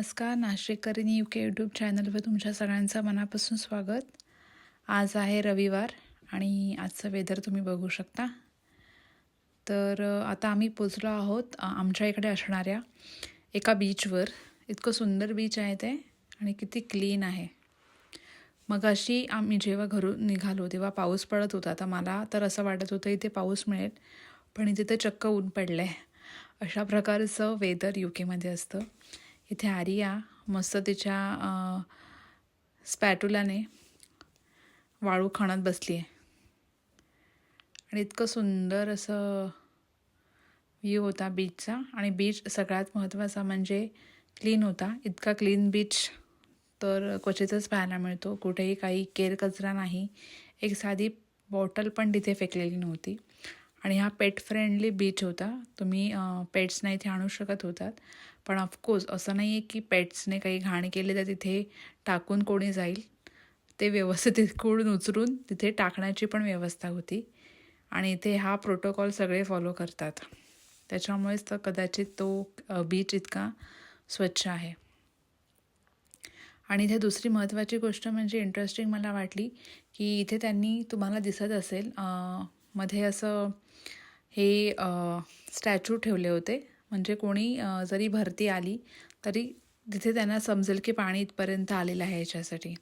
नमस्कार नाशिककरीनी you K YouTube चॅनलवर तुमच्या सगळ्यांचं मनापासून स्वागत. आज आहे रविवार आणि आजचं वेदर तुम्ही बघू शकता. तर आता आम्ही पोचलो आहोत आमच्या इकडे असणाऱ्या एका बीचवर इतकं सुंदर बीच आहे ते आणि किती क्लीन आहे. मग अशी आम्ही जेव्हा घरून निघालो तेव्हा पाऊस पडत होता. तर मला तर असं वाटत होतं इथे पाऊस मिळेल पण इथे तर चक्क ऊन पडलं आहे अशा प्रकारचं वेदर यू केमध्ये असतं. इथे आरिया मस्त तिच्या स्पॅटुलाने वाळू खणत बसली आहे आणि इतकं सुंदर असं व्ह्यू होता बीचचा आणि बीच सगळ्यात महत्त्वाचा म्हणजे क्लीन होता. इतका क्लीन बीच तर क्वचितच पाहायला मिळतो. कुठेही काही केर कचरा नाही. एक साधी बॉटल पण तिथे फेकलेली नव्हती. आणि हा पेट फ्रेंडली बीच होता. तुम्ही पेट्सना इथे आणू शकत होतात. पण ऑफकोर्स असं नाही आहे की पेट्सने काही घाण केले तर तिथे टाकून कोणी जाईल. ते व्यवस्थित तिकडून उचलून तिथे टाकण्याची पण व्यवस्था होती. आणि इथे हा प्रोटोकॉल सगळे फॉलो करतात. त्याच्यामुळेच तर कदाचित तो बीच इतका स्वच्छ आहे. आणि इथे दुसरी महत्त्वाची गोष्ट म्हणजे इंटरेस्टिंग मला वाटली की इथे त्यांनी तुम्हाला दिसत असेल मध्ये असं हे स्टॅच्यू ठेवले होते. म्हणजे कोणी जरी भरती आली तरी तिथे त्यांना समजेल की पाणी इथपर्यंत आलेलं आहे याच्यासाठी.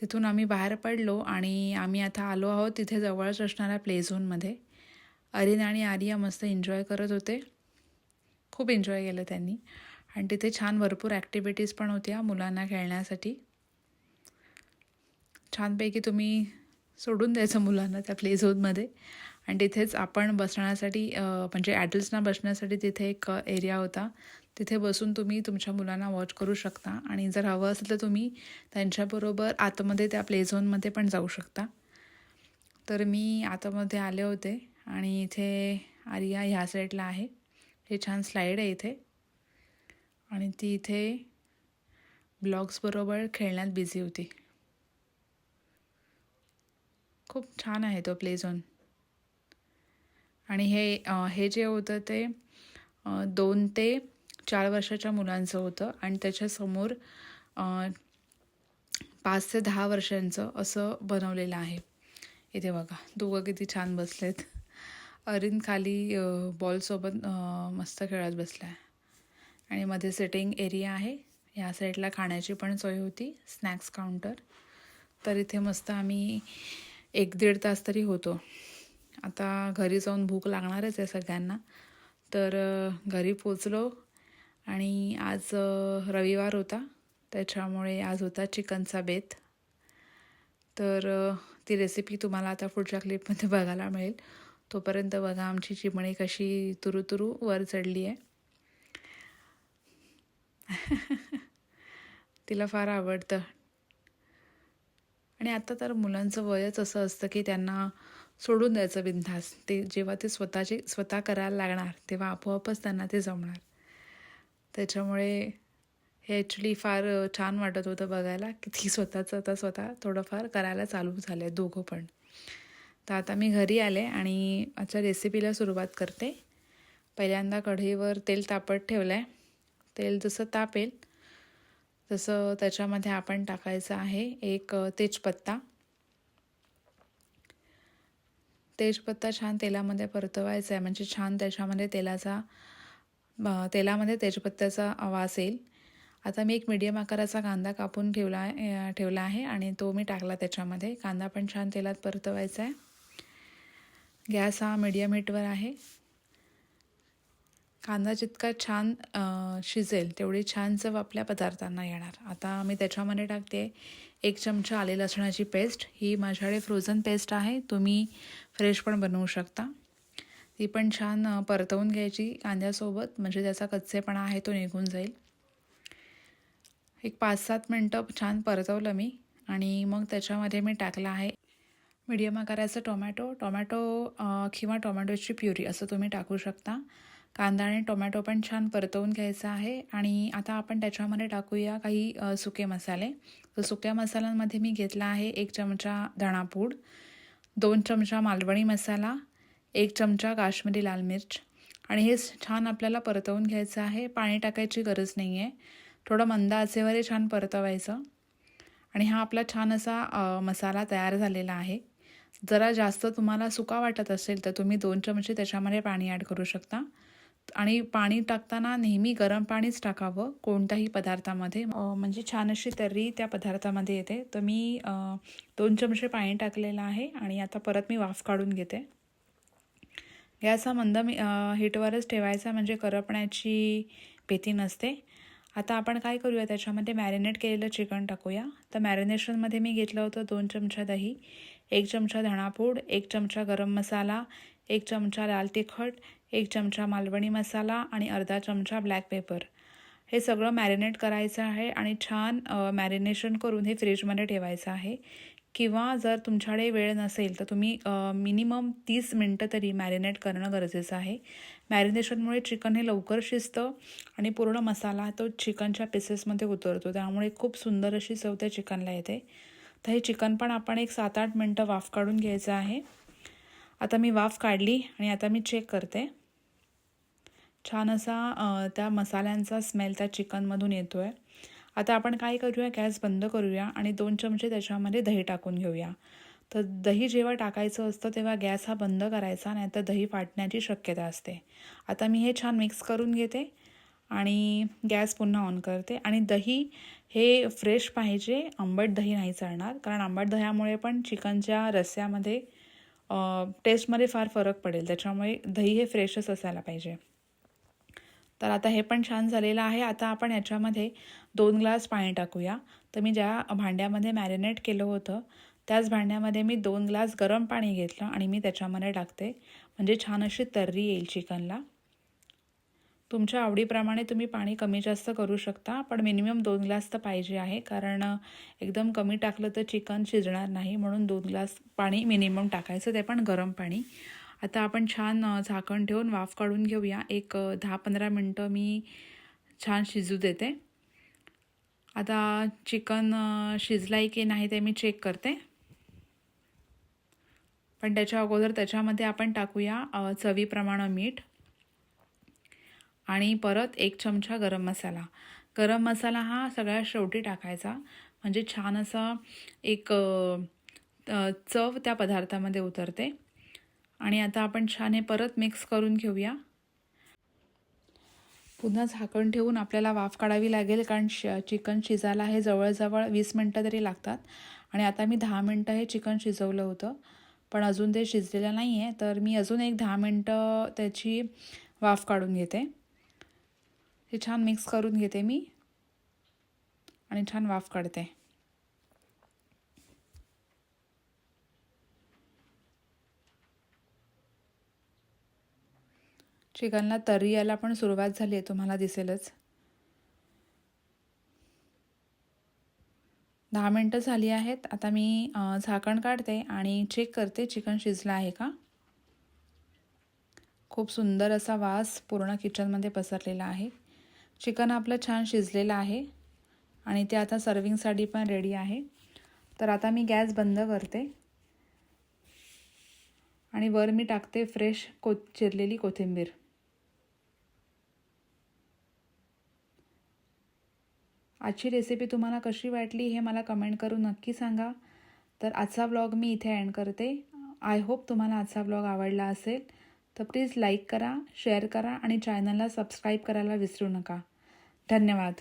तिथून आम्ही बाहेर पडलो आणि आम्ही आता आलो आहोत तिथे जवळच असणाऱ्या प्ले झोनमध्ये अरिन आणि आर्या मस्त एन्जॉय करत होते. खूप एन्जॉय केलं त्यांनी. आणि तिथे छान भरपूर ॲक्टिव्हिटीज पण होत्या मुलांना खेळण्यासाठी. छानपैकी तुम्ही सोडून द्यायचं मुलांना त्या प्ले झोनमध्ये आणि तिथेच आपण बसण्यासाठी म्हणजे ॲडल्ट्सना बसण्यासाठी तिथे एक एरिया होता. तिथे बसून तुम्ही तुमच्या मुलांना वॉच करू शकता. आणि जर हवं असेल तर तुम्ही त्यांच्याबरोबर आतमध्ये त्या प्ले झोनमध्ये पण जाऊ शकता. तर मी आतमध्ये आले होते आणि इथे आर्या ह्या साईडला आहे. हे छान स्लाईड आहे इथे. आणि ती इथे ब्लॉग्सबरोबर खेळण्यात बिझी होती. खूप छान आहे तो प्ले झोन. आणि हे हे जे होतं ते दोन ते चार वर्षाच्या मुलांचं होतं आणि त्याच्यासमोर पाच ते दहा वर्षांचं असं बनवलेलं आहे. इथे बघा दोघं किती छान बसलेत. अरिन खाली बॉलसोबत मस्त खेळत बसला आहे आणि मध्ये सिटिंग एरिया आहे. ह्या साईडला खाण्याची पण सोय होती स्नॅक्स काउंटर तर इथे मस्त आम्ही एक दीड तास तरी होतो. आता घरी जाऊन भूक लागणारच आहे सगळ्यांना. तर घरी पोचलो आणि आज रविवार होता. त्याच्यामुळे आज होता चिकनचा बेत. तर ती रेसिपी तुम्हाला आता पुढच्या क्लिपमध्ये बघायला मिळेल. तोपर्यंत बघा आमची चिमणी कशी तुरुतुरू वर चढली आहे. तिला फार आवडतं. आणि आता तर मुलांचं वयच असं असतं की त्यांना सोडून द्यायचं बिनधास ते जेव्हा ते स्वतःचे स्वतः करायला लागणार तेव्हा आपोआपच त्यांना ते जमणार. त्याच्यामुळे हे ॲक्च्युली फार छान वाटत होतं बघायला की ती स्वतःचं आता स्वतः थोडंफार करायला चालू झालं आहे दोघं पण. तर आता मी घरी आले आणि आजच्या रेसिपीला सुरुवात करते. पहिल्यांदा कढईवर तेल तापत ठेवलं आहे तेल जसं तापेल जसं त्याच्यामध्ये आपण टाकायचं आहे एक तेजपत्ता. तेजपत्ता छान तेलामध्ये परतवायचा आहे म्हणजे छान त्याच्यामध्ये तेलाचा तेलामध्ये तेजपत्त्याचा वास येईल. आता मी एक मीडियम आकाराचा कांदा कापून ठेवला आहे ठेवला आहे आणि तो मी टाकला त्याच्यामध्ये. कांदा पण छान तेलात परतवायचा आहे. गॅस हा मीडियम हीटवर आहे. कांदा जितका छान शिजेल तेवढी छान चव आपल्या पदार्थांना येणार. आता मी त्याच्यामध्ये टाकते एक चमचा आले लसणाची पेस्ट. ही माझ्याकडे फ्रोझन पेस्ट आहे. तुम्ही फ्रेश पण बनवू शकता. ती पण छान परतवून घ्यायची कांद्यासोबत. म्हणजे त्याचा कच्चेपणा आहे तो निघून जाईल. एक पाच सात मिनटं छान परतवलं मी आणि मग त्याच्यामध्ये मी टाकलं आहे मीडियम आकाराचं टोमॅटो टोमॅटो किंवा टोमॅटोची प्युरी असं तुम्ही टाकू शकता. कांदा आणि टोमॅटो पण छान परतवून घ्यायचा आहे. आणि आता आपण त्याच्यामध्ये टाकूया काही सुके मसाले. तर सुक्या मसाल्यांमध्ये मी घेतला आहे एक चमचा धणापूड दोन चमचा मालवणी मसाला एक चमचा काश्मीरी लाल मिर्च. आणि हे छान आपल्याला परतवून घ्यायचं आहे. पाणी टाकायची गरज नाही आहे थोडं मंद आचेवर हे छान परतवायचं. आणि हा आपला छान असा मसाला तयार झालेला आहे. जरा जास्त तुम्हाला सुका वाटत असेल तर तुम्ही दोन चमचे त्याच्यामध्ये पाणी ॲड करू शकता. आणि पाणी टाकताना नेहमी गरम पाणीच टाकावं कोणत्याही पदार्थामध्ये. म्हणजे छान अशी तर्री त्या पदार्थामध्ये येते. तर मी दोन चमचे पाणी टाकलेलं आहे आणि आता परत मी वाफ काढून घेते. गॅस हा मंद मी हीटवरच ठेवायचा म्हणजे करपण्याची भीती नसते. आता आपण काय करूया? त्याच्यामध्ये मॅरिनेट केलेलं चिकन टाकूया. तर मॅरिनेशनमध्ये मी घेतलं होतं दोन चमचा दही एक चमचा धणापूड एक चमचा गरम मसाला एक चमचा लाल तिखट एक चमचा मालवणी मसाला आणि अर्धा चमचा ब्लॅक पेपर हे सगळं मॅरिनेट करायचं आहे आणि छान मॅरिनेशन करून हे फ्रीजमध्ये ठेवायचं आहे. किंवा जर तुमच्याकडे वेळ नसेल तर तुम्ही मिनिमम तीस मिनटं तरी मॅरिनेट करणं गरजेचं आहे. मॅरिनेशनमुळे चिकन हे लवकर शिजतं आणि पूर्ण मसाला तो चिकनच्या पीसेसमध्ये उतरतो. त्यामुळे खूप सुंदर अशी चव त्या चिकनला येते. तर हे चिकन पण आपण एक सात आठ मिनटं वाफ काढून घ्यायचं आहे. आता मी वाफ काढली आणि आता मी चेक करते. छान असा त्या मसाल्यांचा स्मेल त्या चिकनमधून येतो आहे आता आपण काय करूया? गॅस बंद करूया आणि दोन चमचे त्याच्यामध्ये दही टाकून घेऊया. तर दही जेव्हा टाकायचं असतं तेव्हा गॅस हा बंद करायचा नाही तर दही फाटण्याची शक्यता असते. आता मी हे छान मिक्स करून घेते आणि गॅस पुन्हा ऑन करते. आणि दही हे फ्रेश पाहिजे. आंबट दही नाही चालणार कारण आंबट दह्यामुळे पण चिकनच्या रस्स्यामध्ये टेस्टमध्ये फार फरक पडेल. त्याच्यामुळे दही हे फ्रेशच असायला पाहिजे. तर आता हे पण छान झालेलं आहे. आता आपण याच्यामध्ये दोन ग्लास पाणी टाकूया. तर मी ज्या भांड्यामध्ये मॅरिनेट केलं होतं त्याच भांड्यामध्ये मी दोन ग्लास गरम पाणी घेतलं आणि मी त्याच्यामध्ये टाकते. म्हणजे छान अशी तर्री येईल चिकनला. तुमच्या आवडीप्रमाणे तुम्ही पाणी कमी जास्त करू शकता पण मिनिमम दोन ग्लास तर पाहिजे आहे कारण एकदम कमी टाकलं तर चिकन शिजणार नाही म्हणून दोन ग्लास पाणी मिनिमम टाकायचं ते पण गरम पाणी. आता आपण छान झाकण ठेवून वाफ काढून घेऊया. एक दहा पंधरा मिनटं मी छान शिजू देते. आता चिकन शिजलं आहे की नाही ते मी चेक करते. पण त्याच्या अगोदर त्याच्यामध्ये आपण टाकूया चवीप्रमाणे मीठ. आणि परत एक चमचा गरम मसाला. गरम मसाला हा सगळ्यात शेवटी टाकायचा. म्हणजे छान असा एक चव त्या पदार्थामध्ये उतरते. आणि आता आपण छान हे परत मिक्स करून घेऊया. पुन्हा झाकण ठेवून आपल्याला वाफ काढावी लागेल कारण श चिकन शिजायला हे जवळजवळ वीस मिनटं तरी लागतात. आणि आता मी दहा मिनटं हे चिकन शिजवलं होतं. पण अजून ते शिजलेलं नाही आहे तर मी अजून एक दहा मिनटं त्याची वाफ काढून घेते. हे छान मिक्स करून घेते मी. आणि छान वाफ काढते. चिकनला तर्री यायला पण सुरुवात झाली आहे तुम्हाला दिसेलच. दहा मिनटं झाली आहेत. आता मी झाकण काढते आणि चेक करते चिकन शिजलं आहे का. खूप सुंदर असा वास पूर्ण किचनमध्ये पसरलेला आहे. चिकन आपलं छान शिजलेलं आहे आणि ते आता सर्विंगसाठी पण रेडी आहे. तर आता मी गॅस बंद करते. आणि वर मी टाकते फ्रेश को चिरलेली कोथिंबीर. आजची रेसिपी तुम्हाला कशी वाटली हे मला कमेंट करून नक्की सांगा. तर आजचा ब्लॉग मी इथे एंड करते. आय होप तुम्हाला आजचा ब्लॉग आवडला असेल. तर प्लीज लाईक करा शेअर करा आणि चॅनलला सबस्क्राईब करायला विसरू नका. धन्यवाद.